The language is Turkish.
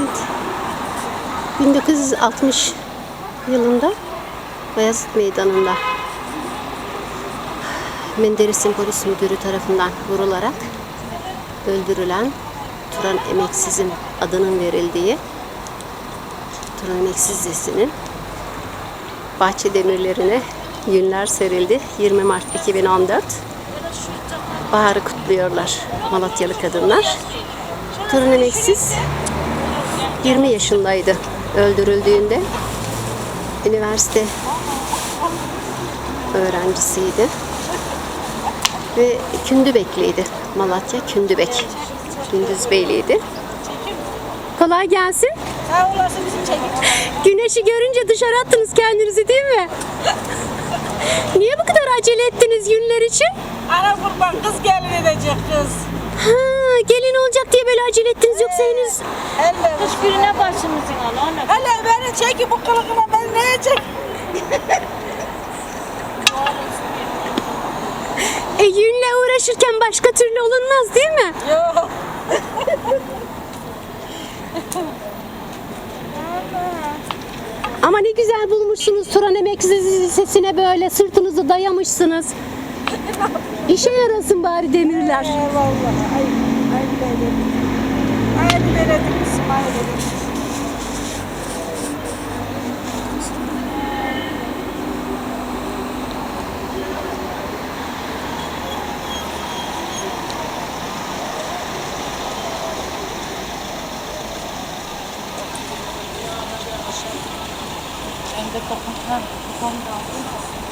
Evet. 1960 yılında Bayezid Meydanı'nda Menderes'in polis müdürü tarafından vurularak öldürülen Turan Emeksiz'in adının verildiği Turan Emeksiz Dizisi'nin bahçe demirlerine yünler serildi. 20 Mart 2014. Baharı kutluyorlar Malatyalı kadınlar. Turan Emeksiz 20 yaşındaydı öldürüldüğünde. Üniversite öğrencisiydi. Ve Kündübekliydi. Malatya Kündübek. Gündüz Beyliydi. Kolay gelsin. Sağ olasın bizim çekik. Güneşi görünce dışarı attınız kendinizi değil mi? Niye bu kadar acele ettiniz yünler için? Ana kurban kız gelin edecek kız. Ha, gelin olacak diye böyle acele ettiniz yoksa henüz Elle. Kış gününe başımızın al ona. Hele beni çeki bu kılıkına ben neye çek? e, yünle uğraşırken başka türlü olunmaz değil mi? Yok. Ama ne güzel bulmuşsunuz Turan Emeksiz Lisesi'ne böyle sırtınızı dayamışsınız. İşe yarasın bari demirler. Eyvallah. Ay, ay benim. Ay benim İsmail benim. Ben de. Kafam kaldı.